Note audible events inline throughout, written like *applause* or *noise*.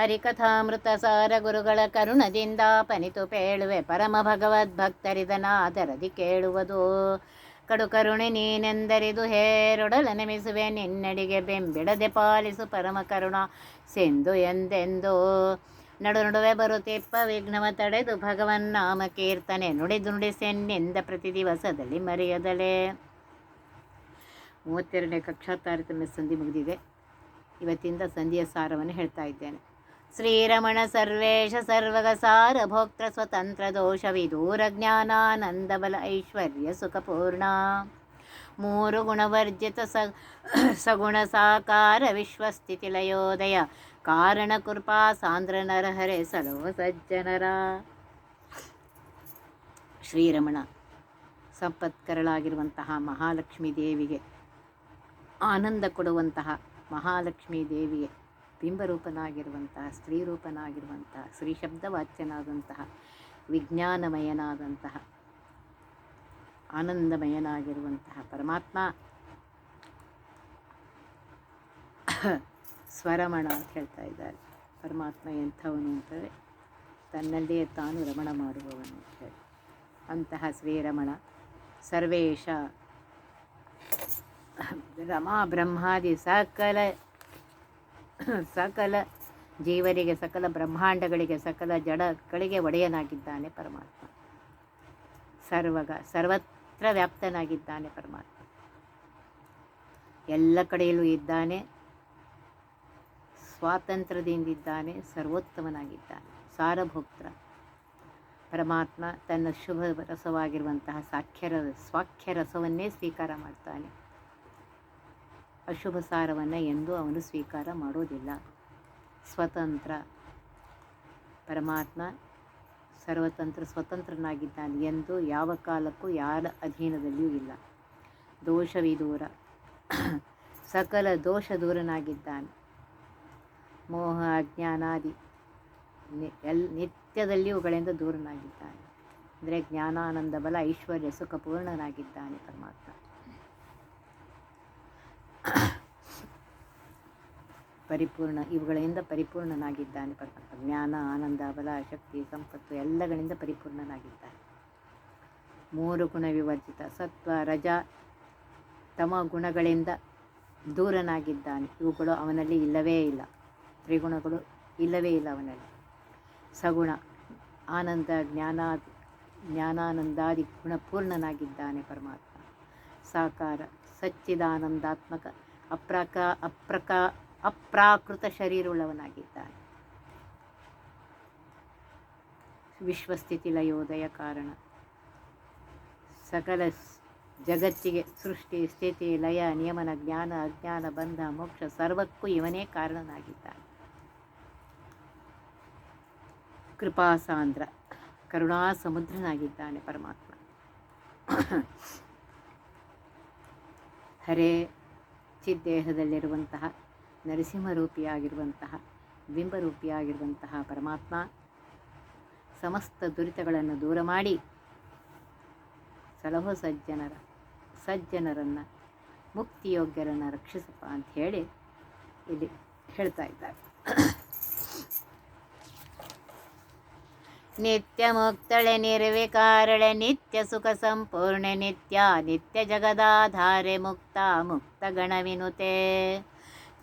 ಹರಿಕಥಾಮೃತ ಸಾರ ಗುರುಗಳ ಕರುಣದಿಂದ ಪನಿತು ಪೇಳುವೆ ಪರಮ ಭಗವದ್ ಭಗವದ್ಭಕ್ತರಿದನಾದರದಿ ಕೇಳುವುದು. ಕಡು ಕರುಣೆ ನೀನೆಂದರಿದು ಹೇರೊಡಲ ನೆಮಿಸುವೆ, ನಿನ್ನಡಿಗೆ ಬೆಂಬಿಡದೆ ಪಾಲಿಸು ಪರಮ ಕರುಣ ಸಿಂಧು ಎಂದೆಂದು. ನಡು ನಡುವೆ ಬರುತ್ತಿಪ್ಪ ವಿಘ್ನವ ತಡೆದು ಭಗವನ್ ನಾಮ ಕೀರ್ತನೆ, ನುಡಿದು ನುಡಿಸೆನ್ನಿಂದ ಪ್ರತಿ ದಿವಸದಲ್ಲಿ ಮರೆಯದಲೇ. ಮೂವತ್ತೆರಡನೇ ಕಕ್ಷಾ ತಾರತಮ್ಯ ಸಂಧಿ ಮುಗಿದಿದೆ. ಇವತ್ತಿಂದ ಸಂಧಿಯ ಸಾರವನ್ನು ಹೇಳ್ತಾ ಇದ್ದೇನೆ. ಶ್ರೀರಮಣ ಸರ್ವೇಶ ಸರ್ವಗಸಾರ ಭೋಕ್ತ ಸ್ವತಂತ್ರ ದೋಷ ವಿದೂರ ಜ್ಞಾನಾನಂದಬಲ ಐಶ್ವರ್ಯ ಸುಖಪೂರ್ಣ ಮೂರು ಗುಣವರ್ಜಿತ ಸ ಸಗುಣ ಸಾಕಾರ ವಿಶ್ವಸ್ಥಿತಿ ಲಯೋದಯ ಕಾರಣ ಕೃಪಾ ಸಾಂದ್ರ ನರಹರೆ ಸಲವ ಸಜ್ಜನರ ಶ್ರೀರಮಣ ಸಂಪತ್ಕರಳಾಗಿರುವಂತಹ ಮಹಾಲಕ್ಷ್ಮೀ ದೇವಿಗೆ ಆನಂದ ಕೊಡುವಂತಹ ಮಹಾಲಕ್ಷ್ಮೀ ದೇವಿಗೆ ಬಿಂಬರೂಪನಾಗಿರುವಂತಹ ಸ್ತ್ರೀರೂಪನಾಗಿರುವಂತಹ ಶ್ರೀ ಶಬ್ದವಾಚ್ಯನಾದಂತಹ ವಿಜ್ಞಾನಮಯನಾದಂತಹ, ಆನಂದಮಯನಾಗಿರುವಂತಹ ಪರಮಾತ್ಮ ಸ್ವರಮಣ ಅಂತ ಹೇಳ್ತಾ ಇದ್ದಾರೆ. ಪರಮಾತ್ಮ ಎಂಥವನು ಅಂತಂದರೆ ತನ್ನಲ್ಲೇ ತಾನು ರಮಣ ಮಾಡುವವನು ಅಂತ ಹೇಳಿ. ಅಂತಹ ಶ್ರೀರಮಣ ಸರ್ವೇಶ ರಮಾ ಬ್ರಹ್ಮಾದಿ ಸಕಲ ಸಕಲ ಜೀವರಿಗೆ, ಸಕಲ ಬ್ರಹ್ಮಾಂಡಗಳಿಗೆ, ಸಕಲ ಜಡಗಳಿಗೆ ಒಡೆಯನಾಗಿದ್ದಾನೆ ಪರಮಾತ್ಮ. ಸರ್ವಗ, ಸರ್ವತ್ರ ವ್ಯಾಪ್ತನಾಗಿದ್ದಾನೆ ಪರಮಾತ್ಮ. ಎಲ್ಲ ಕಡೆಯಲ್ಲೂ ಇದ್ದಾನೆ, ಸ್ವಾತಂತ್ರ್ಯದಿಂದಿದ್ದಾನೆ, ಸರ್ವೋತ್ತಮನಾಗಿದ್ದಾನೆ ಸಾರಭೋಕ್ತ ಪರಮಾತ್ಮ ತನ್ನ ಶುಭ ರಸವಾಗಿರುವಂತಹ ಸ್ವಾಖ್ಯ ರಸವನ್ನೇ ಸ್ವೀಕಾರ ಮಾಡ್ತಾನೆ. ಅಶುಭ ಸಾರವನ್ನು ಎಂದೂ ಅವನು ಸ್ವೀಕಾರ ಮಾಡೋದಿಲ್ಲ. ಸ್ವತಂತ್ರ ಪರಮಾತ್ಮ ಸರ್ವತಂತ್ರ ಸ್ವತಂತ್ರನಾಗಿದ್ದಾನೆ ಎಂದು ಯಾವ ಕಾಲಕ್ಕೂ ಯಾರ ಅಧೀನದಲ್ಲಿಯೂ ಇಲ್ಲ. ದೋಷವಿದೂರ. ಸಕಲ ದೋಷ ದೂರನಾಗಿದ್ದಾನೆ. ಮೋಹ, ಅಜ್ಞಾನಾದಿ ಎಲ್ ನಿತ್ಯದಲ್ಲಿ ಇವುಗಳಿಂದ ದೂರನಾಗಿದ್ದಾನೆ. ಅಂದರೆ ಜ್ಞಾನಾನಂದ ಬಲ ಐಶ್ವರ್ಯ ಸುಖಪೂರ್ಣನಾಗಿದ್ದಾನೆ ಪರಮಾತ್ಮ. ಪರಿಪೂರ್ಣ, ಇವುಗಳಿಂದ ಪರಿಪೂರ್ಣನಾಗಿದ್ದಾನೆ. ಪರಮಾತ್ಮ ಜ್ಞಾನ, ಆನಂದ, ಬಲ, ಶಕ್ತಿ, ಸಂಪತ್ತು ಎಲ್ಲಗಳಿಂದ ಪರಿಪೂರ್ಣನಾಗಿದ್ದಾನೆ. ಮೂರು ಗುಣ ವಿವರ್ಜಿತ ಸತ್ವ, ರಜ, ತಮ ಗುಣಗಳಿಂದ ದೂರನಾಗಿದ್ದಾನೆ. ಇವುಗಳು ಅವನಲ್ಲಿ ಇಲ್ಲವೇ ಇಲ್ಲ. ತ್ರಿಗುಣಗಳು ಇಲ್ಲವೇ ಇಲ್ಲ ಅವನಲ್ಲಿ. ಸಗುಣ, ಆನಂದ, ಜ್ಞಾನ, ಜ್ಞಾನಾನಂದಾದಿ ಗುಣಪೂರ್ಣನಾಗಿದ್ದಾನೆ ಪರಮಾತ್ಮ. ಸಾಕಾರ, ಸಚ್ಚಿದಾನಂದಾತ್ಮಕ, ಅಪ್ರಕ ಅಪ್ರಕ ಅಪ್ರಾಕೃತ ಶರೀರವುಳ್ಳವನಾಗಿದ್ದಾನೆ. ವಿಶ್ವಸ್ಥಿತಿ ಲಯೋದಯ ಕಾರಣ. ಸಕಲ ಜಗತ್ತಿಗೆ ಸೃಷ್ಟಿ, ಸ್ಥಿತಿ, ಲಯ, ನಿಯಮನ, ಜ್ಞಾನ, ಅಜ್ಞಾನ, ಬಂಧ, ಮೋಕ್ಷ ಸರ್ವಕ್ಕೂ ಇವನೇ ಕಾರಣನಾಗಿದ್ದಾನೆ. ಕೃಪಾಸಾಂದ್ರ ಕರುಣಾ ಸಮುದ್ರನಾಗಿದ್ದಾನೆ ಪರಮಾತ್ಮ. ಹರೇ ಚಿದ್ದೇಹದಲ್ಲಿರುವಂತಹ ನರಸಿಂಹರೂಪಿಯಾಗಿರುವಂತಹ, ಬಿಂಬರೂಪಿಯಾಗಿರುವಂತಹ ಪರಮಾತ್ಮ ಸಮಸ್ತ ದುರಿತಗಳನ್ನು ದೂರ ಮಾಡಿ ಸಲಹೋ ಸಜ್ಜನರ, ಸಜ್ಜನರನ್ನು, ಮುಕ್ತಿಯೋಗ್ಯರನ್ನು ರಕ್ಷಿಸಪ್ಪ ಅಂತ ಹೇಳಿ ಇಲ್ಲಿ ಹೇಳ್ತಾ ಇದ್ದಾರೆ. ನಿತ್ಯ ಮುಕ್ತಳೆ ನಿರ್ವಿಕಾರಳೆ ನಿತ್ಯ ಸುಖ ಸಂಪೂರ್ಣೆ, ನಿತ್ಯ ನಿತ್ಯ ಜಗದಾಧಾರೆ ಮುಕ್ತ ಮುಕ್ತ ಗಣವಿನುತೆ.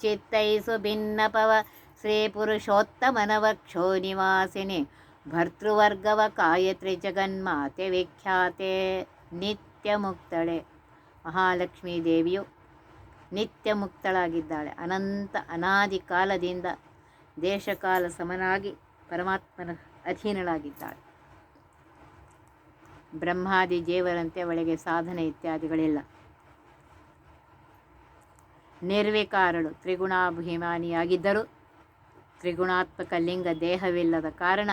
ಚಿತ್ತೈಸು ಭಿನ್ನಪವ ಶ್ರೀ ಪುರುಷೋತ್ತಮನ ವಕ್ಷೋ ನಿವಾಸಿನಿ ಭರ್ತೃವರ್ಗವ ಕಾಯತ್ರಿ ಜಗನ್ಮಾತೆ ವಿಖ್ಯಾತೆ ನಿತ್ಯ ಮುಕ್ತಳೆ ಮಹಾಲಕ್ಷ್ಮೀ ದೇವಿಯು ನಿತ್ಯ ಮುಕ್ತಳಾಗಿದ್ದಾಳೆ ಅನಂತ ಅನಾದಿ ಕಾಲದಿಂದ ದೇಶಕಾಲ ಸಮನಾಗಿ ಪರಮಾತ್ಮನ ಅಧೀನಳಾಗಿದ್ದಾಳೆ. ಬ್ರಹ್ಮಾದಿ ದೇವರಂತೆ ಒಳಗೆ ಸಾಧನೆ ಇತ್ಯಾದಿಗಳಿಲ್ಲ. ನಿರ್ವಿಕಾರಳು ತ್ರಿಗುಣಾಭಿಮಾನಿಯಾಗಿದ್ದರು. ತ್ರಿಗುಣಾತ್ಮಕ ಲಿಂಗ ದೇಹವಿಲ್ಲದ ಕಾರಣ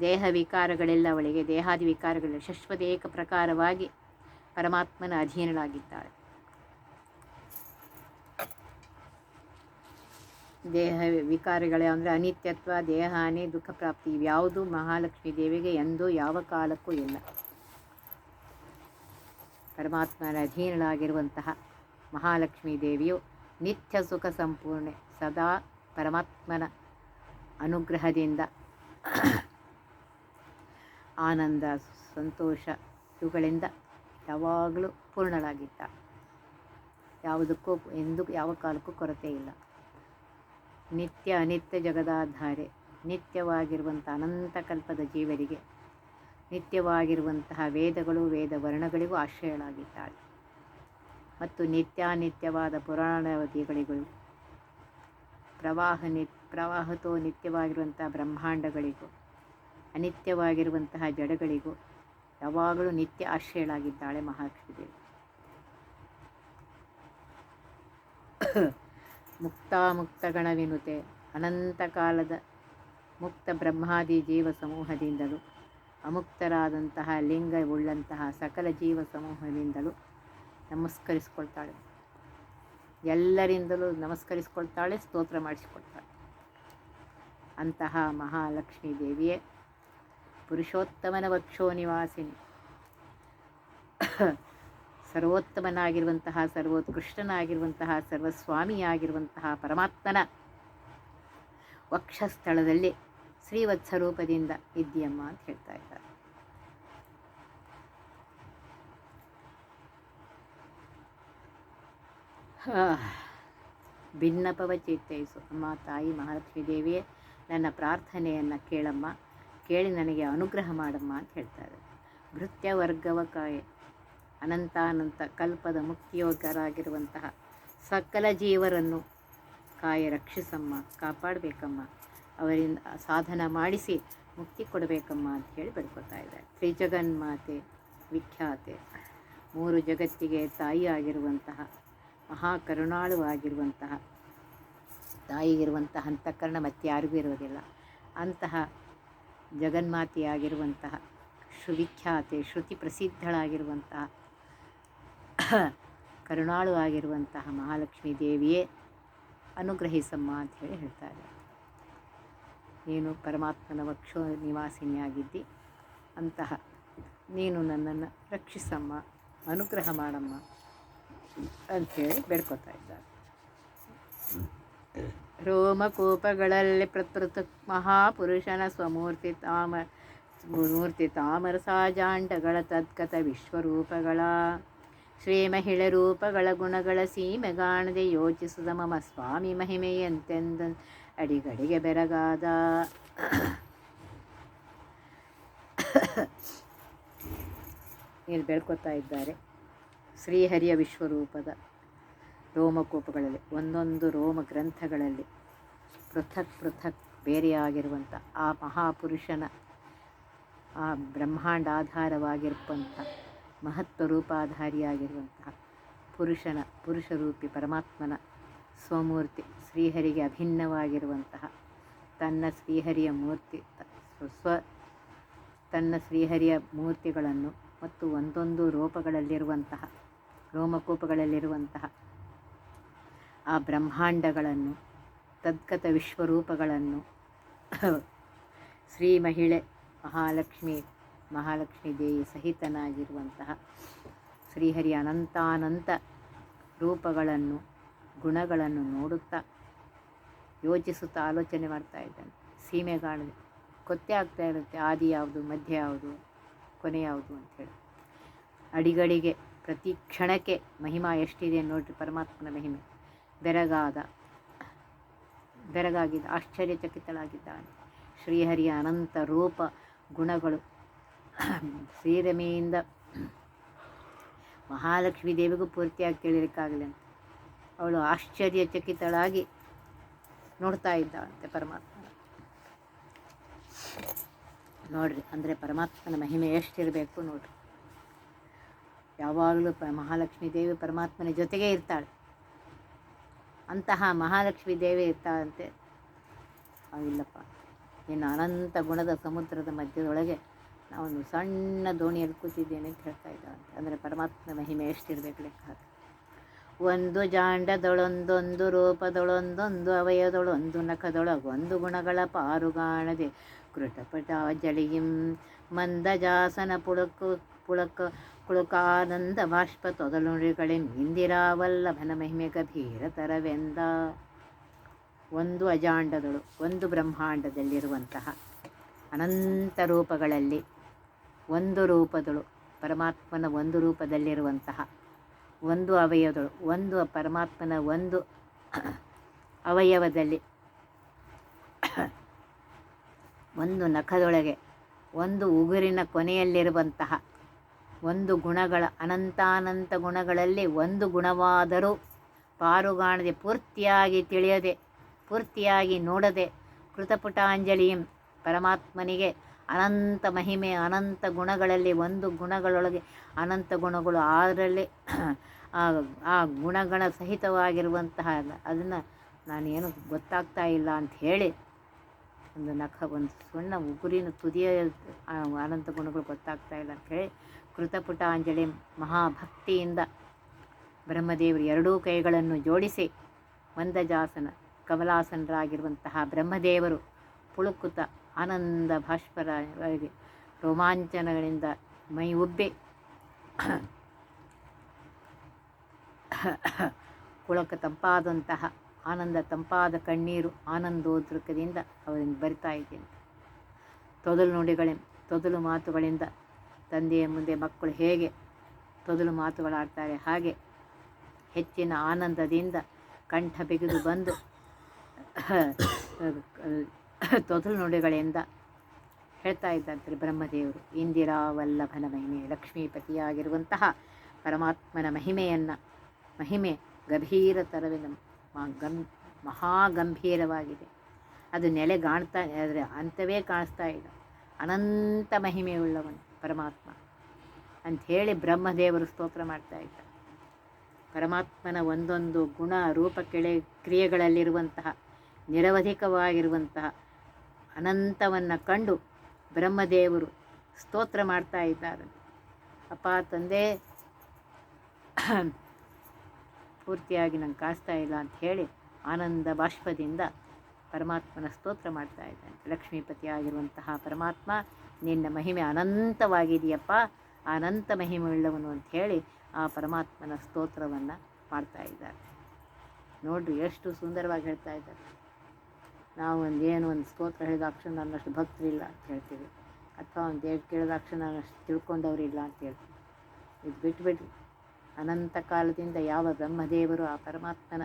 ದೇಹ ವಿಕಾರಗಳೆಲ್ಲ ಅವಳಿಗೆ ದೇಹಾದಿ ವಿಕಾರಗಳಿಲ್ಲ ಶಶ್ವತೇಕ ಪ್ರಕಾರವಾಗಿ ಪರಮಾತ್ಮನ ಅಧೀನಳಾಗಿದ್ದಾಳೆ ದೇಹ ವಿಕಾರಗಳೇ ಅಂದರೆ ಅನಿತ್ಯತ್ವ, ದೇಹಾನಿ, ದುಃಖ ಪ್ರಾಪ್ತಿ ಇವ್ಯಾವುದು ಮಹಾಲಕ್ಷ್ಮಿ ದೇವಿಗೆ ಎಂದೂ ಯಾವ ಕಾಲಕ್ಕೂ ಇಲ್ಲ. ಪರಮಾತ್ಮನ ಅಧೀನಳಾಗಿರುವಂತಹ ಮಹಾಲಕ್ಷ್ಮೀ ದೇವಿಯು ನಿತ್ಯ ಸುಖ ಸಂಪೂರ್ಣೆ, ಸದಾ ಪರಮಾತ್ಮನ ಅನುಗ್ರಹದಿಂದ ಆನಂದ, ಸಂತೋಷ ಇವುಗಳಿಂದ ಯಾವಾಗಲೂ ಪೂರ್ಣಳಾಗಿದ್ದ. ಯಾವುದಕ್ಕೂ ಎಂದು ಯಾವ ಕಾಲಕ್ಕೂ ಕೊರತೆ ಇಲ್ಲ. ನಿತ್ಯ ಅನಿತ್ಯ ಜಗದಾಧಾರೆ, ನಿತ್ಯವಾಗಿರುವಂಥ ಅನಂತ ಕಲ್ಪದ ಜೀವರಿಗೆ ನಿತ್ಯವಾಗಿರುವಂತಹ ವೇದಗಳು ವೇದ ವರ್ಣಗಳಿಗೂ ಆಶ್ರಯಳಾಗಿದ್ದಾಳೆ. ಮತ್ತು ನಿತ್ಯಾನಿತ್ಯವಾದ ಪುರಾಣಾವಧಿಗಳಿಗೂ ಪ್ರವಾಹ ನಿ ಪ್ರವಾಹತೋ ನಿತ್ಯವಾಗಿರುವಂಥ ಬ್ರಹ್ಮಾಂಡಗಳಿಗೂ, ಅನಿತ್ಯವಾಗಿರುವಂತಹ ಜಡಗಳಿಗೂ ಯಾವಾಗಲೂ ನಿತ್ಯ ಆಶ್ರಯಳಾಗಿದ್ದಾಳೆ ಮಹಾಲಕ್ಷ್ಮೀದೇವಿ ಮುಕ್ತಾಮುಕ್ತಗಣ ಅನಂತ ಕಾಲದ ಮುಕ್ತ ಬ್ರಹ್ಮಾದಿ ಜೀವ ಸಮೂಹದಿಂದಲೂ, ಅಮುಕ್ತರಾದಂತಹ ಲಿಂಗವುಳ್ಳಂತಹ ಸಕಲ ಜೀವ ಸಮೂಹದಿಂದಲೂ ನಮಸ್ಕರಿಸ್ಕೊಳ್ತಾಳೆ. ಎಲ್ಲರಿಂದಲೂ ನಮಸ್ಕರಿಸ್ಕೊಳ್ತಾಳೆ, ಸ್ತೋತ್ರ ಮಾಡಿಸಿಕೊಳ್ತಾಳೆ. ಅಂತಹ ಮಹಾಲಕ್ಷ್ಮೀ ದೇವಿಯೇ, ಪುರುಷೋತ್ತಮನ ವಕ್ಷೋ ನಿವಾಸಿನಿ. ಸರ್ವೋತ್ತಮನಾಗಿರುವಂತಹ, ಸರ್ವೋತ್ಕೃಷ್ಟನಾಗಿರುವಂತಹ, ಸರ್ವಸ್ವಾಮಿಯಾಗಿರುವಂತಹ ಪರಮಾತ್ಮನ ವಕ್ಷಸ್ಥಳದಲ್ಲಿ ಶ್ರೀವತ್ಸರೂಪದಿಂದ ಇದ್ದೀಯಮ್ಮ ಅಂತ ಹೇಳ್ತಾ ಇದ್ದಾರೆ. ಭಿನ್ನಪವ ಚೇತೈಸು ಅಮ್ಮ, ತಾಯಿ, ಮಹಾಲಕ್ಷ್ಮೀ ದೇವಿಯೇ, ನನ್ನ ಪ್ರಾರ್ಥನೆಯನ್ನು ಕೇಳಮ್ಮ. ಕೇಳಿ ನನಗೆ ಅನುಗ್ರಹ ಮಾಡಮ್ಮ ಅಂತ ಹೇಳ್ತಾರೆ. ಭೃತ್ಯ ವರ್ಗವ ಕಾಯೆ. ಅನಂತಾನಂತ ಕಲ್ಪದ ಮುಖ್ಯೋಗರಾಗಿರುವಂತಹ ಸಕಲ ಜೀವರನ್ನು ಕಾಯ ರಕ್ಷಿಸಮ್ಮ, ಕಾಪಾಡಬೇಕಮ್ಮ. ಅವರಿಂದ ಸಾಧನ ಮಾಡಿಸಿ ಮುಕ್ತಿ ಕೊಡಬೇಕಮ್ಮ ಅಂತ ಹೇಳಿ ಬೆಳ್ಕೊತಾ ಇದ್ದಾರೆ. ತ್ರಿಜಗನ್ಮಾತೆ ವಿಖ್ಯಾತೆ. ಮೂರು ಜಗತ್ತಿಗೆ ತಾಯಿಯಾಗಿರುವಂತಹ ಮಹಾಕರುಣಾಳು ಆಗಿರುವಂತಹ ತಾಯಿಗಿರುವಂತಹ ಅಂತಃಕರಣ ಮತ್ತೆ ಯಾರಿಗೂ ಇರುವುದಿಲ್ಲ. ಅಂತಹ ಜಗನ್ಮಾತೆಯಾಗಿರುವಂತಹ ಸುವಿಖ್ಯಾತೆ, ಶ್ರುತಿ ಪ್ರಸಿದ್ಧಳಾಗಿರುವಂತಹ ಕರುಣಾಳು ಆಗಿರುವಂತಹ ಮಹಾಲಕ್ಷ್ಮೀ ದೇವಿಯೇ ಅನುಗ್ರಹಿಸಮ್ಮ ಅಂತ ಹೇಳಿ ಹೇಳ್ತಾರೆ. ನೀನು ಪರಮಾತ್ಮನ ವಕ್ಷೋ ನಿವಾಸಿನಿಯಾಗಿದ್ದಿ. ಅಂತಹ ನೀನು ನನ್ನನ್ನು ರಕ್ಷಿಸಮ್ಮ, ಅನುಗ್ರಹ ಮಾಡಮ್ಮ. ಅಂಥೇಳಿ ಬೇಡ್ಕೊತಾ ಇದ್ದಾರೆ. ರೋಮಕೋಪಗಳಲ್ಲಿ ಪ್ರಕೃತ ಮಹಾಪುರುಷನ ಸ್ವಮೂರ್ತಿ ತಾಮ, ಮೂರ್ತಿ ತಾಮರ ಸಾಜಾಂಡಗಳ ತದ್ಗತ ವಿಶ್ವರೂಪಗಳ, ಶ್ರೀ ಮಹಿಳೆ ರೂಪಗಳ ಗುಣಗಳ ಸೀಮೆಗಾಣದೆ ಯೋಚಿಸಿದ ಮಮ ಸ್ವಾಮಿ ಮಹಿಮೆಯಂತೆಂದ ಅಡಿಗಡಿಗೆ ಬೆರಗಾದ. ಇಲ್ಲಿ ಬೆಳ್ಕೊತಾ ಇದ್ದಾರೆ. ಶ್ರೀಹರಿಯ ವಿಶ್ವರೂಪದ ರೋಮಕೋಪಗಳಲ್ಲಿ, ಒಂದೊಂದು ರೋಮ ಗ್ರಂಥಗಳಲ್ಲಿ ಪೃಥಕ್ ಪೃಥಕ್ ಬೇರೆಯಾಗಿರುವಂಥ, ಆ ಮಹಾಪುರುಷನ ಆ ಬ್ರಹ್ಮಾಂಡಾಧಾರವಾಗಿರುವಂಥ ಮಹತ್ವ ರೂಪಾಧಾರಿಯಾಗಿರುವಂತಹ ಪುರುಷನ, ಪುರುಷರೂಪಿ ಪರಮಾತ್ಮನ ಸ್ವಮೂರ್ತಿ ಶ್ರೀಹರಿಗೆ ಅಭಿನ್ನವಾಗಿರುವಂತಹ, ತನ್ನ ಶ್ರೀಹರಿಯ ಮೂರ್ತಿ ಸ್ವ, ತನ್ನ ಶ್ರೀಹರಿಯ ಮೂರ್ತಿಗಳನ್ನು ಮತ್ತು ಒಂದೊಂದು ರೂಪಗಳಲ್ಲಿರುವಂತಹ ರೋಮಕೂಪಗಳಲ್ಲಿರುವಂತಹ ಆ ಬ್ರಹ್ಮಾಂಡಗಳನ್ನು, ತದ್ಗತ ವಿಶ್ವರೂಪಗಳನ್ನು ಶ್ರೀ ಮಹಿಳೆ, ಮಹಾಲಕ್ಷ್ಮಿ ಮಹಾಲಕ್ಷ್ಮಿ ದೇವಿ ಸಹಿತನಾಗಿರುವಂತಹ ಶ್ರೀಹರಿ ಅನಂತಾನಂತ ರೂಪಗಳನ್ನು, ಗುಣಗಳನ್ನು ನೋಡುತ್ತಾ ಯೋಚಿಸುತ್ತಾ ಆಲೋಚನೆ ಮಾಡ್ತಾ ಇದ್ದಾನೆ. ಸೀಮೆಗಾಣ ಗೊತ್ತೇ ಆಗ್ತಾ ಇರುತ್ತೆ, ಆದಿ ಯಾವುದು, ಮಧ್ಯ ಯಾವುದು, ಕೊನೆ ಯಾವುದು ಅಂಥೇಳಿ ಅಡಿಗಡಿಗೆ ಪ್ರತಿ ಕ್ಷಣಕ್ಕೆ ಮಹಿಮಾ ಎಷ್ಟಿದೆ ನೋಡ್ರಿ ಪರಮಾತ್ಮನ ಮಹಿಮೆ. ಬೆರಗಾದ, ಬೆರಗಾಗಿದ್ದ, ಆಶ್ಚರ್ಯಚಕಿತಳಾಗಿದ್ದಾನೆ. ಶ್ರೀಹರಿಯ ಅನಂತ ರೂಪ ಗುಣಗಳು *clears throat* ಶ್ರೀರಮೆಯಿಂದ ಮಹಾಲಕ್ಷ್ಮಿ ದೇವಿಗೂ ಪೂರ್ತಿಯಾಗಿ ಕೇಳಿಲಿಕ್ಕಾಗಲಿ ಅಂತ ಅವಳು ಆಶ್ಚರ್ಯಚಕಿತಳಾಗಿ ನೋಡ್ತಾ ಇದ್ದಾಳಂತೆ ಪರಮಾತ್ಮ. ನೋಡ್ರಿ, ಅಂದರೆ ಪರಮಾತ್ಮನ ಮಹಿಮೆ ಎಷ್ಟಿರಬೇಕು ನೋಡ್ರಿ. ಯಾವಾಗಲೂ ಪ ಮಹಾಲಕ್ಷ್ಮೀ ದೇವಿ ಪರಮಾತ್ಮನ ಜೊತೆಗೇ ಇರ್ತಾಳೆ. ಅಂತಹ ಮಹಾಲಕ್ಷ್ಮೀ ದೇವಿ ಇರ್ತಾಳಂತೆ. ಇಲ್ಲಪ್ಪ. ಇನ್ನು ಅನಂತ ಗುಣದ ಸಮುದ್ರದ ಮಧ್ಯದೊಳಗೆ ನಾವೊಂದು ಸಣ್ಣ ದೋಣಿಯಲ್ಲಿ ಕೂತಿದ್ದೇನೆ ಅಂತ ಹೇಳ್ತಾ ಇದ್ದಾವಂತೆ ಅಂದರೆ ಪರಮಾತ್ಮನ ಮಹಿಮೆ ಎಷ್ಟಿರಬೇಕು ಲೆಕ್ಕ ಒಂದು ಜಾಂಡದೊಳೊಂದೊಂದು ರೂಪದೊಳೊಂದೊಂದು ಅವಯದೊಳೊಂದು ನಖದೊಳಗೊಂದು ಗುಣಗಳ ಪಾರುಗಾಣದೆ ಕೃತಪಟ ಜಳಿಗಿಂ ಮಂದಜಾಸನ ಪುಳಕು ಪುಳಕ ಪುಳಕಾನಂದ ಬಾಷ್ಪ ತೊದಲುಣಿಗಳೆ ಇಂದಿರಾವಲ್ಲಭನ ಮಹಿಮೆ ಗಭೀರತರವೆಂದ ಒಂದು ಅಜಾಂಡದಳು, ಒಂದು ಬ್ರಹ್ಮಾಂಡದಲ್ಲಿರುವಂತಹ ಅನಂತ ರೂಪಗಳಲ್ಲಿ ಒಂದು ರೂಪದಳು, ಪರಮಾತ್ಮನ ಒಂದು ರೂಪದಲ್ಲಿರುವಂತಹ ಒಂದು ಅವಯವದಳು, ಒಂದು ಪರಮಾತ್ಮನ ಒಂದು ಅವಯವದಲ್ಲಿ ಒಂದು ನಖದೊಳಗೆ, ಒಂದು ಉಗುರಿನ ಕೊನೆಯಲ್ಲಿರುವಂತಹ ಒಂದು ಗುಣಗಳ ಅನಂತಾನಂತ ಗುಣಗಳಲ್ಲಿ ಒಂದು ಗುಣವಾದರೂ ಪಾರುಗಾಣದೆ ಪೂರ್ತಿಯಾಗಿ ತಿಳಿಯದೆ, ಪೂರ್ತಿಯಾಗಿ ನೋಡದೆ ಕೃತಪುಟಾಂಜಲಿಯಂ ಪರಮಾತ್ಮನಿಗೆ ಅನಂತ ಮಹಿಮೆ, ಅನಂತ ಗುಣಗಳಲ್ಲಿ ಒಂದು ಗುಣಗಳೊಳಗೆ ಅನಂತ ಗುಣಗಳು ಅದರಲ್ಲಿ ಆ ಗುಣಗಳ ಸಹಿತವಾಗಿರುವಂತಹ ಅದನ್ನು ನಾನೇನು ಗೊತ್ತಾಗ್ತಾ ಇಲ್ಲ ಅಂತ ಹೇಳಿ ಒಂದು ನಖ, ಒಂದು ಸಣ್ಣ ಉಗುರಿನ ತುದಿಯ ಅನಂತ ಗುಣಗಳು ಗೊತ್ತಾಗ್ತಾ ಇಲ್ಲ ಅಂತ ಹೇಳಿ ಕೃತಪುಟಾಂಜಲಿ ಮಹಾಭಕ್ತಿಯಿಂದ ಬ್ರಹ್ಮದೇವರು ಎರಡೂ ಕೈಗಳನ್ನು ಜೋಡಿಸಿ ಮಂದಜಾಸನ ಕಮಲಾಸನರಾಗಿರುವಂತಹ ಬ್ರಹ್ಮದೇವರು ಪುಳುಕುತ ಆನಂದ ಭಾಷ್ಪರಾಗಿ ರೋಮಾಂಚನಗಳಿಂದ ಮೈ ಉಬ್ಬಿ ಕುಳಕ ತಂಪಾದಂತಹ ಆನಂದ ತಂಪಾದ ಕಣ್ಣೀರು ಆನಂದೋದ್ರಕದಿಂದ ಅವರಿಂದ ಬರಿತಾ ಇದ್ದೇನೆ. ತೊದಲು ನುಡಿಗಳೆ, ತೊದಲು ಮಾತುಗಳಿಂದ ತಂದೆಯ ಮುಂದೆ ಮಕ್ಕಳು ಹೇಗೆ ತೊದಲು ಮಾತುಗಳಾಡ್ತಾರೆ, ಹಾಗೆ ಹೆಚ್ಚಿನ ಆನಂದದಿಂದ ಕಂಠ ಬಿಗಿದು ಬಂದು *coughs* ತೊದಲು ನುಡಿಗಳಿಂದ ಹೇಳ್ತಾ ಇದ್ದಂತೆ ಬ್ರಹ್ಮದೇವರು. ಇಂದಿರಾ ವಲ್ಲಭನ ಮಹಿಮೆ ಲಕ್ಷ್ಮೀಪತಿಯಾಗಿರುವಂತಹ ಪರಮಾತ್ಮನ ಮಹಿಮೆಯನ್ನು, ಮಹಿಮೆ ಗಂಭೀರತರವಿನ ಗಂ, ಮಹಾಗಂಭೀರವಾಗಿದೆ. ಅದು ನೆಲೆ ಕಾಣ್ತಾ ಆದರೆ ಅಂಥವೇ ಕಾಣಿಸ್ತಾ ಇಲ್ಲ. ಅನಂತ ಮಹಿಮೆಯುಳ್ಳವನು. ಪರಮಾತ್ಮ ಅಂಥೇಳಿ ಬ್ರಹ್ಮದೇವರು ಸ್ತೋತ್ರ ಮಾಡ್ತಾ ಇದ್ದ ಪರಮಾತ್ಮನ ಒಂದೊಂದು ಗುಣ, ರೂಪ, ಕೆಳೆ, ಕ್ರಿಯೆಗಳಲ್ಲಿರುವಂತಹ, ನಿರವಧಿಕವಾಗಿರುವಂತಹ ಅನಂತವನ್ನು ಕಂಡು ಬ್ರಹ್ಮದೇವರು ಸ್ತೋತ್ರ ಮಾಡ್ತಾ ಇದ್ದಾರೆ. ಅಪ್ಪ, ತಂದೆ, ಪೂರ್ತಿಯಾಗಿ ನಂಗೆ ಕಾಣಿಸ್ತಾ ಇಲ್ಲ ಅಂತ ಹೇಳಿ ಆನಂದ ಬಾಷ್ಪದಿಂದ ಪರಮಾತ್ಮನ ಸ್ತೋತ್ರ ಮಾಡ್ತಾ ಇದ್ದಾನೆ ಲಕ್ಷ್ಮೀಪತಿ ಆಗಿರುವಂತಹ ಪರಮಾತ್ಮ ನಿನ್ನ ಮಹಿಮೆ ಅನಂತವಾಗಿದೆಯಪ್ಪ. ಅನಂತ ಮಹಿಮೆ ಉಳ್ಳವನು ಅಂತ ಹೇಳಿ ಆ ಪರಮಾತ್ಮನ ಸ್ತೋತ್ರವನ್ನು ಮಾಡ್ತಾ ಇದ್ದಾರೆ. ನೋಡ್ರಿ ಎಷ್ಟು ಸುಂದರವಾಗಿ ಹೇಳ್ತಾ ಇದ್ದಾರೆ. ನಾವು ಒಂದು ಏನು ಒಂದು ಸ್ತೋತ್ರ ಹೇಳಿದ ಅಕ್ಷರ ನನ್ನಷ್ಟು ಭಕ್ತರಿಲ್ಲ ಅಂತ ಹೇಳ್ತೀವಿ. ಅಥವಾ ಒಂದು ಏನು ಕೇಳಿದಾಕ್ಷಣ ನನ್ನಷ್ಟು ತಿಳ್ಕೊಂಡವರಿಲ್ಲ ಅಂತ ಹೇಳ್ತೀವಿ. ಇದು ಬಿಟ್ಬಿಡ್ರಿ. ಅನಂತ ಕಾಲದಿಂದ ಯಾವ ಬ್ರಹ್ಮದೇವರು ಆ ಪರಮಾತ್ಮನ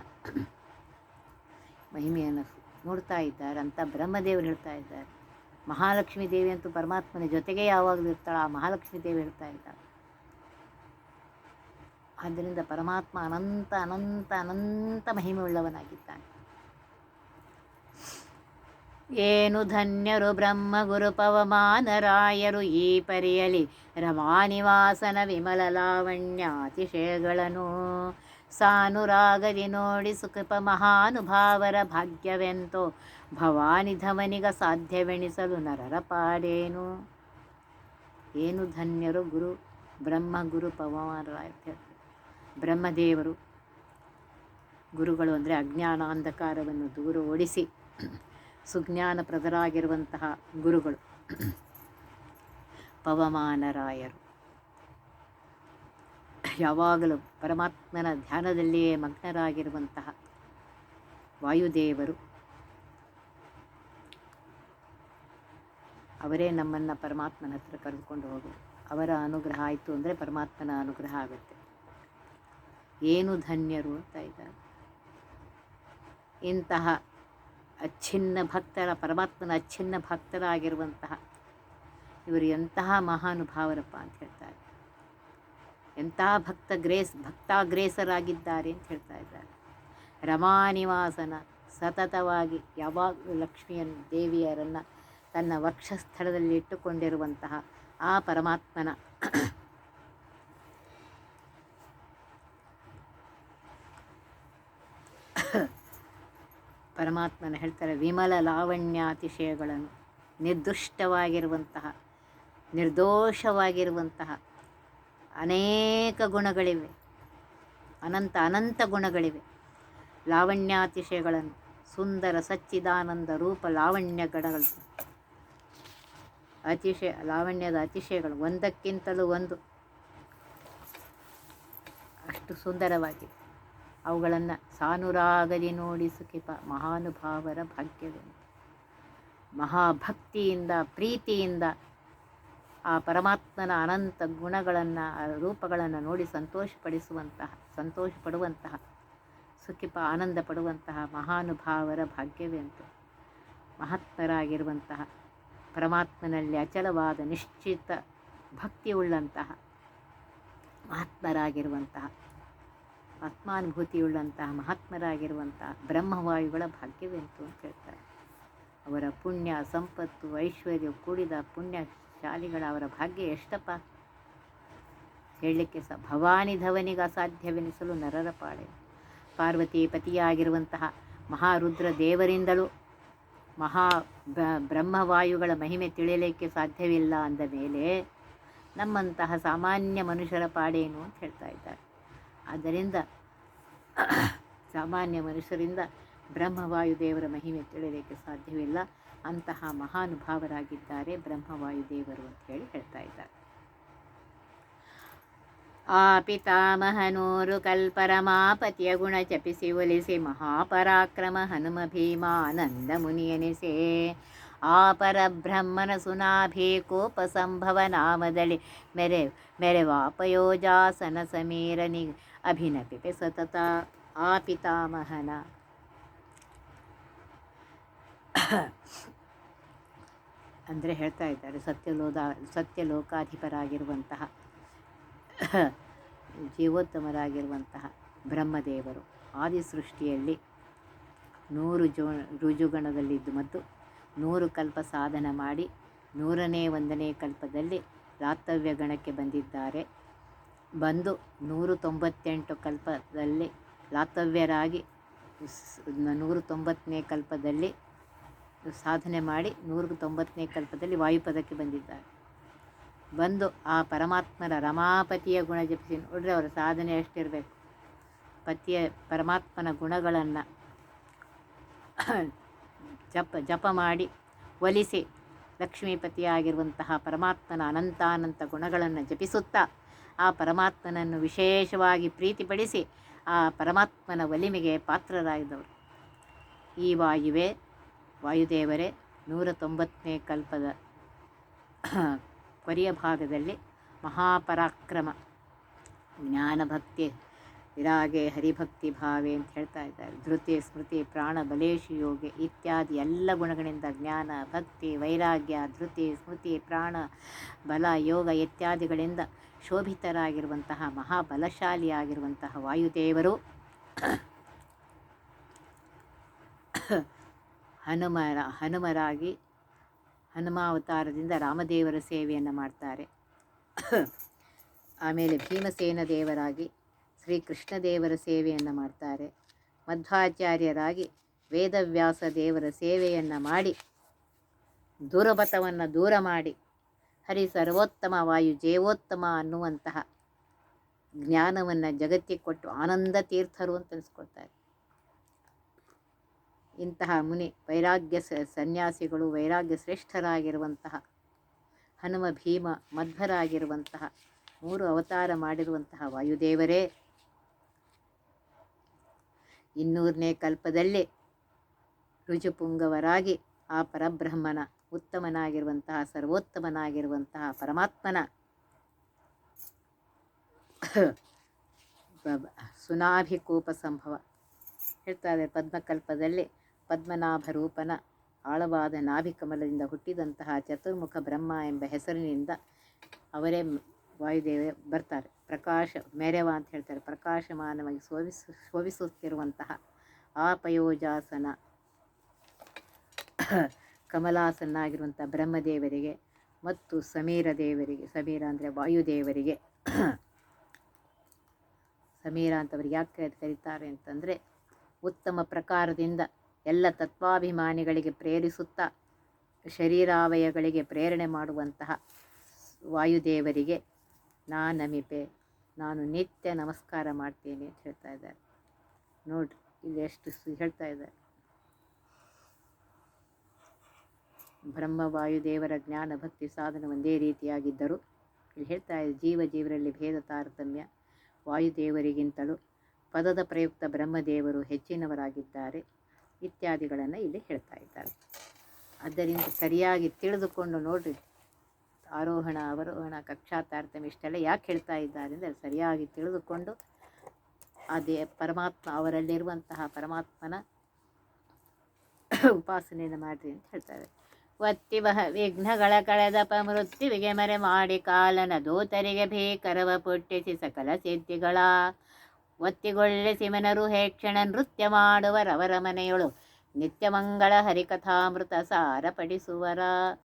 ಮಹಿಮೆಯನ್ನು ನೋಡ್ತಾ ಇದ್ದಾರೆ ಅಂತ ಬ್ರಹ್ಮದೇವರು ಹೇಳ್ತಾ ಇದ್ದಾರೆ. ಮಹಾಲಕ್ಷ್ಮೀ ದೇವಿ ಅಂತೂ ಪರಮಾತ್ಮನ ಜೊತೆಗೆ ಯಾವಾಗಲೂ ಇರ್ತಾಳೆ, ಆ ಮಹಾಲಕ್ಷ್ಮೀ ದೇವಿ ಇರ್ತಾ ಇದ್ದಾಳೆ. ಆದ್ದರಿಂದ ಪರಮಾತ್ಮ ಅನಂತ ಅನಂತ ಅನಂತ ಮಹಿಮೆ ಉಳ್ಳವನಾಗಿದ್ದಾನೆ ಏನು ಧನ್ಯರು ಬ್ರಹ್ಮ ಗುರು ಪವಮಾನರಾಯರು ಈ ಪರಿಯಲಿ ರಮಾನಿವಾಸನ ವಿಮಲ ಲಾವಣ್ಯ ಅತಿಶಯಗಳನು ಸಾನುರಾಗದಿ ನೋಡಿ ಸುಕೃಪ ಮಹಾನುಭಾವರ ಭಾಗ್ಯವೆಂತೋ ಭವಾನಿ ಧಮನಿಗ ಸಾಧ್ಯವೆಣಿಸಲು ನರರ ಪಾಡೇನು? ಏನು ಧನ್ಯರು ಗುರು ಬ್ರಹ್ಮ ಗುರು ಪವಮಾನರಾಯ ಬ್ರಹ್ಮದೇವರು? ಗುರುಗಳು ಅಂದರೆ ಅಜ್ಞಾನ ಅಂಧಕಾರವನ್ನು ದೂರ ಓಡಿಸಿ ಸುಜ್ಞಾನ ಪ್ರದರಾಗಿರುವಂತಹ ಗುರುಗಳು. ಪವಮಾನರಾಯರು. ಯಾವಾಗಲೂ ಪರಮಾತ್ಮನ ಧ್ಯಾನದಲ್ಲಿಯೇ ಮಗ್ನರಾಗಿರುವಂತಹ ವಾಯುದೇವರು. ಅವರೇ ನಮ್ಮನ್ನು ಪರಮಾತ್ಮನ ಹತ್ರ ಕರೆದುಕೊಂಡು ಹೋಗು. ಅವರ ಅನುಗ್ರಹ ಆಯಿತು ಅಂದರೆ ಪರಮಾತ್ಮನ ಅನುಗ್ರಹ ಆಗುತ್ತೆ. ಏನು ಧನ್ಯರು ಅಂತ ಇದ್ದಾರೆ. ಇಂತಹ ಅಚ್ಛಿನ್ನ ಭಕ್ತರ, ಪರಮಾತ್ಮನ ಅಚ್ಛಿನ್ನ ಭಕ್ತರಾಗಿರುವಂತಹ ಇವರು ಎಂತಹ ಮಹಾನುಭಾವರಪ್ಪ ಅಂತ ಹೇಳ್ತಾರೆ. ಎಂತಹ ಭಕ್ತ ಗ್ರೇಸ್, ಭಕ್ತಾಗ್ರೇಸರಾಗಿದ್ದಾರೆ ಅಂತ ಹೇಳ್ತಾ ಇದ್ದಾರೆ. ರಮಾನಿವಾಸನ ಸತತವಾಗಿ ಯಾವಾಗಲೂ ಲಕ್ಷ್ಮಿಯನ್ನು ದೇವಿಯರನ್ನು ತನ್ನ ವಕ್ಷಸ್ಥಳದಲ್ಲಿ ಇಟ್ಟುಕೊಂಡಿರುವಂತಹ ಆ ಪರಮಾತ್ಮನ ಪರಮಾತ್ಮನ ಹೇಳ್ತಾರೆ, ವಿಮಲ ಲಾವಣ್ಯಾತಿಶಯಗಳನ್ನು, ನಿರ್ದುಷ್ಟವಾಗಿರುವಂತಹ, ನಿರ್ದೋಷವಾಗಿರುವಂತಹ ಅನೇಕ ಗುಣಗಳಿವೆ. ಅನಂತ ಅನಂತ ಗುಣಗಳಿವೆ. ಲಾವಣ್ಯಾತಿಶಯಗಳನ್ನು, ಸುಂದರ ಸಚ್ಚಿದಾನಂದ ರೂಪ ಲಾವಣ್ಯ ಗಣಗಳು ಅತಿಶಯ, ಲಾವಣ್ಯದ ಅತಿಶಯಗಳು ಒಂದಕ್ಕಿಂತಲೂ ಒಂದು. ಅಷ್ಟು ಸುಂದರವಾಗಿದೆ. ಅವುಗಳನ್ನು ಸಾನುರಾಗಲಿ ನೋಡಿ ಸುಖಿಪ, ಮಹಾನುಭಾವರ ಭಾಗ್ಯವೆಂದು ಮಹಾಭಕ್ತಿಯಿಂದ, ಪ್ರೀತಿಯಿಂದ ಆ ಪರಮಾತ್ಮನ ಅನಂತ ಗುಣಗಳನ್ನು ರೂಪಗಳನ್ನು ನೋಡಿ ಸಂತೋಷಪಡಿಸುವಂತಹ ಸಂತೋಷ ಪಡುವಂತಹ ಸುಖಿಪ ಆನಂದ ಪಡುವಂತಹ ಮಹಾನುಭಾವರ ಭಾಗ್ಯವೆಂತು ಮಹಾತ್ಮರಾಗಿರುವಂತಹ ಪರಮಾತ್ಮನಲ್ಲಿ ಅಚಲವಾದ ನಿಶ್ಚಿತ ಭಕ್ತಿಯುಳ್ಳಂತಹ ಮಹಾತ್ಮರಾಗಿರುವಂತಹ ಆತ್ಮಾನುಭೂತಿಯುಳ್ಳಂತಹ, ಮಹಾತ್ಮರಾಗಿರುವಂತಹ ಬ್ರಹ್ಮವಾಯುಗಳ ಭಾಗ್ಯವೆಂತು ಅಂತ ಹೇಳ್ತಾರೆ. ಅವರ ಪುಣ್ಯ, ಸಂಪತ್ತು, ಐಶ್ವರ್ಯ ಕೂಡಿದ ಪುಣ್ಯಶಾಲಿಗಳ ಅವರ ಭಾಗ್ಯ ಎಷ್ಟಪ್ಪ? ಹೇಳಲಿಕ್ಕೆ ಸಹ ಭವಾನಿ ಧವನಿಗೆ ಅಸಾಧ್ಯವೆನಿಸಲು ನರರ ಪಾಳೆ. ಪಾರ್ವತಿ ಪತಿಯಾಗಿರುವಂತಹ ಮಹಾರುದ್ರ ದೇವರಿಂದಲೂ ಮಹಾ ಬ್ರಹ್ಮವಾಯುಗಳ ಮಹಿಮೆ ತಿಳಿಯಲಿಕ್ಕೆ ಸಾಧ್ಯವಿಲ್ಲ ಅಂದ ಮೇಲೆ ನಮ್ಮಂತಹ ಸಾಮಾನ್ಯ ಮನುಷ್ಯರ ಪಾಡೇನು ಅಂತ ಹೇಳ್ತಾ ಇದ್ದಾರೆ. ಆದ್ದರಿಂದ *clears throat* ಸಾಮಾನ್ಯ ಮನುಷ್ಯರಿಂದ ಬ್ರಹ್ಮವಾಯು ದೇವರ ಮಹಿಮೆ ತಿಳಿಯಲಿಕ್ಕೆ ಸಾಧ್ಯವಿಲ್ಲ. ಅಂತಹ ಮಹಾನುಭಾವರಾಗಿದ್ದಾರೆ ಬ್ರಹ್ಮವಾಯು ದೇವರು ಅಂತ ಹೇಳಿ ಹೇಳ್ತಾ ಇದ್ದಾರೆ. ಆ ಪಿತಾಮಹನೂರು ಕಲ್ಪರಮಾಪತಿಯ ಗುಣ ಚಪಿಸಿ ಒಲಿಸಿ ಮಹಾಪರಾಕ್ರಮ ಹನುಮ ಭೀಮಾನಂದ ಮುನಿಯನಿಸೆ ಆ ಪರಬ್ರಹ್ಮನ ಸುನಾಭಿ ಕೋಪ ಸಂಭವ ನಾಮದಳಿ ಮೆರೆ ಮೆರೆವಾಪಯೋಜಾಸನ ಸಮೀರನಿ ಅಭಿನಪಿಪೆ ಸತತ ಆ ಪಿತಾಮಹನ ಅಂದರೆ ಹೇಳ್ತಾ ಇದ್ದಾರೆ ಸತ್ಯಲೋದ, ಸತ್ಯಲೋಕಾಧಿಪರಾಗಿರುವಂತಹ *coughs* ಜೀವೋತ್ತಮರಾಗಿರುವಂತಹ ಬ್ರಹ್ಮದೇವರು ಆದಿ ಸೃಷ್ಟಿಯಲ್ಲಿ ನೂರು ಜೋ ರುಜುಗಣದಲ್ಲಿದ್ದು ಮತ್ತು ನೂರು ಕಲ್ಪ ಸಾಧನ ಮಾಡಿ ನೂರನೇ ಒಂದನೇ ಕಲ್ಪದಲ್ಲಿ ರಾತವ್ಯ ಗಣಕ್ಕೆ ಬಂದಿದ್ದಾರೆ. ಬಂದು ನೂರು ತೊಂಬತ್ತೆಂಟು ಕಲ್ಪದಲ್ಲಿ ಲಾತವ್ಯರಾಗಿ ನೂರು ತೊಂಬತ್ತನೇ ಕಲ್ಪದಲ್ಲಿ ಸಾಧನೆ ಮಾಡಿ ನೂರು ತೊಂಬತ್ತನೇ ಕಲ್ಪದಲ್ಲಿ ವಾಯುಪದಕ್ಕೆ ಬಂದಿದ್ದಾರೆ. ಬಂದು ಆ ಪರಮಾತ್ಮರ ರಮಾಪತಿಯ ಗುಣ ಜಪಿಸಿ. ನೋಡ್ರಿ ಅವರ ಸಾಧನೆ ಎಷ್ಟಿರಬೇಕು. ಪತಿಯ, ಪರಮಾತ್ಮನ ಗುಣಗಳನ್ನು *clears throat* ಜಪ ಜಪ ಮಾಡಿ ಒಲಿಸಿ ಲಕ್ಷ್ಮೀಪತಿಯಾಗಿರುವಂತಹ ಪರಮಾತ್ಮನ ಅನಂತಾನಂತ ಗುಣಗಳನ್ನು ಜಪಿಸುತ್ತಾ ಆ ಪರಮಾತ್ಮನನ್ನು ವಿಶೇಷವಾಗಿ ಪ್ರೀತಿಪಡಿಸಿ ಆ ಪರಮಾತ್ಮನ ಒಲಿಮೆಗೆ ಪಾತ್ರರಾಗಿದ್ದವರು. ಈ ವಾಯುವೆ, ವಾಯುದೇವರೇ, ನೂರ ತೊಂಬತ್ತನೇ ಕಲ್ಪದ *clears throat* ಕೊನೆಯ ಭಾಗದಲ್ಲಿ ಮಹಾಪರಾಕ್ರಮ, ಜ್ಞಾನಭಕ್ತಿ, ವಿರಾಗೆ ಹರಿಭಕ್ತಿ ಭಾವೆ ಅಂತ ಹೇಳ್ತಾ ಇದ್ದಾರೆ. ಧೃತಿ, ಸ್ಮೃತಿ, ಪ್ರಾಣ ಬಲೇಶು ಯೋಗೆ ಇತ್ಯಾದಿ ಎಲ್ಲ ಗುಣಗಳಿಂದ ಜ್ಞಾನ, ಭಕ್ತಿ, ವೈರಾಗ್ಯ, ಧೃತಿ, ಸ್ಮೃತಿ, ಪ್ರಾಣ, ಬಲ, ಯೋಗ ಇತ್ಯಾದಿಗಳಿಂದ ಶೋಭಿತರಾಗಿರುವಂತಹ ಮಹಾಬಲಶಾಲಿಯಾಗಿರುವಂತಹ ವಾಯುದೇವರು ಹನುಮರ, ಹನುಮರಾಗಿ ಹನುಮಾವತಾರದಿಂದ ರಾಮದೇವರ ಸೇವೆಯನ್ನು ಮಾಡ್ತಾರೆ. ಆಮೇಲೆ ಭೀಮಸೇನ ದೇವರಾಗಿ ಶ್ರೀಕೃಷ್ಣ ದೇವರ ಸೇವೆಯನ್ನು ಮಾಡ್ತಾರೆ. ಮಧ್ವಾಚಾರ್ಯರಾಗಿ ವೇದವ್ಯಾಸ ದೇವರ ಸೇವೆಯನ್ನು ಮಾಡಿ, ದುರಬತವನ್ನು ದೂರ ಮಾಡಿ, ಹರಿ ಸರ್ವೋತ್ತಮ ವಾಯು ಜೇವೋತ್ತಮ ಅನ್ನುವಂತಹ ಜ್ಞಾನವನ್ನು ಜಗತ್ತಿಗೆ ಕೊಟ್ಟು ಆನಂದ ತೀರ್ಥರು ಅಂತ ಅನಿಸ್ಕೊಳ್ತಾರೆ. ಇಂತಹ ಮುನಿ ವೈರಾಗ್ಯ ಸನ್ಯಾಸಿಗಳು ವೈರಾಗ್ಯ ಶ್ರೇಷ್ಠರಾಗಿರುವಂತಹ ಹನುಮ, ಭೀಮ ಮಧ್ವರಾಗಿರುವಂತಹ ಮೂರು ಅವತಾರ ಮಾಡಿರುವಂತಹ ವಾಯುದೇವರೇ, ಇನ್ನೂರನೇ ಕಲ್ಪದಲ್ಲಿ ರುಜುಪುಂಗವರಾಗಿ ಆ ಪರಬ್ರಹ್ಮನ ಉತ್ತಮನಾಗಿರುವಂತಹ, ಸರ್ವೋತ್ತಮನಾಗಿರುವಂತಹ ಪರಮಾತ್ಮನ ಸುನಾಭಿಕೋಪ ಸಂಭವ. ಹೇಳ್ತಾರೆ ಪದ್ಮಕಲ್ಪದಲ್ಲಿ. ಪದ್ಮನಾಭ ರೂಪನ ಆಳವಾದ ನಾಭಿಕಮಲದಿಂದ ಹುಟ್ಟಿದಂತಹ ಚತುರ್ಮುಖ ಬ್ರಹ್ಮ ಎಂಬ ಹೆಸರಿನಿಂದ ಅವರೇ ವಾಯುದೇವ ಬರ್ತಾರೆ. ಪ್ರಕಾಶ, ಮೆರೆವ ಅಂತ ಹೇಳ್ತಾರೆ. ಪ್ರಕಾಶಮಾನವಾಗಿ ಶೋಭಿಸು, ಶೋಭಿಸುತ್ತಿರುವಂತಹ ಆಪಯೋಜಾಸನ ಕಮಲಾಸನಾಗಿರುವಂಥ ಬ್ರಹ್ಮದೇವರಿಗೆ ಮತ್ತು ಸಮೀರ ದೇವರಿಗೆ, ಸಮೀರ ಅಂದರೆ ವಾಯುದೇವರಿಗೆ. ಸಮೀರ ಅಂತವ್ರಿಗೆ ಯಾಕೆ ಕರೀತಾರೆ ಅಂತಂದರೆ ಉತ್ತಮ ಪ್ರಕಾರದಿಂದ ಎಲ್ಲ ತತ್ವಾಭಿಮಾನಿಗಳಿಗೆ ಪ್ರೇರಿಸುತ್ತಾ ಶರೀರಾವಯಗಳಿಗೆ ಪ್ರೇರಣೆ ಮಾಡುವಂತಹ ವಾಯುದೇವರಿಗೆ ನಾನಮಿಪೆ ನಾನು ನಿತ್ಯ ನಮಸ್ಕಾರ ಮಾಡ್ತೀನಿ ಅಂತ ಹೇಳ್ತಾ ಇದ್ದಾರೆ. ನೋಡ್ರಿ, ಇಲ್ಲಿ ಎಷ್ಟು ಹೇಳ್ತಾ ಇದ್ದಾರೆ. ಬ್ರಹ್ಮ ವಾಯುದೇವರ ಜ್ಞಾನ ಭಕ್ತಿ ಸಾಧನ ಒಂದೇ ರೀತಿಯಾಗಿದ್ದರು, ಇಲ್ಲಿ ಹೇಳ್ತಾ ಇದೆ ಜೀವ ಜೀವರಲ್ಲಿ ಭೇದ ತಾರತಮ್ಯ ವಾಯುದೇವರಿಗಿಂತಲೂ ಪದದ ಪ್ರಯುಕ್ತ ಬ್ರಹ್ಮದೇವರು ಹೆಚ್ಚಿನವರಾಗಿದ್ದಾರೆ. ಇತ್ಯಾದಿಗಳನ್ನು ಇಲ್ಲಿ ಹೇಳ್ತಾ ಇದ್ದಾರೆ. ಆದ್ದರಿಂದ ಸರಿಯಾಗಿ ತಿಳಿದುಕೊಂಡು ನೋಡಿರಿ. ಆರೋಹಣ, ಅವರೋಹಣ ಕಕ್ಷಾ ತಾರತಮ್ಯ ಇಷ್ಟೆಲ್ಲ ಯಾಕೆ ಹೇಳ್ತಾ ಇದ್ದಾರೆ ಅಂದರೆ ಸರಿಯಾಗಿ ತಿಳಿದುಕೊಂಡು ಅದೇ ಪರಮಾತ್ಮ ಅವರಲ್ಲಿರುವಂತಹ ಪರಮಾತ್ಮನ ಉಪಾಸನೆಯನ್ನು ಮಾಡಿರಿ ಅಂತ ಹೇಳ್ತಾರೆ. ಒತ್ತಿ ಬಹ ವಿಘ್ನಗಳ ಕಳೆದ ಮೃತ್ಯುವಿಗೆ ಮರೆ ಮಾಡಿ ಕಾಲನ ದೂತರಿಗೆ ಭೀಕರವ ಪುಟ್ಟಿಸಿ ಸಕಲ ಸಿದ್ಧಿಗಳ ಒತ್ತಿಗೊಳ್ಳಿಸಿ ಸಿಮನರು ಹೇಕ್ಷಣ ನೃತ್ಯ ಮಾಡುವರವರ ಮನೆಯೊಳು. ನಿತ್ಯಮಂಗಳ ಹರಿಕಥಾಮೃತ ಸಾರ ಪಡಿಸುವರ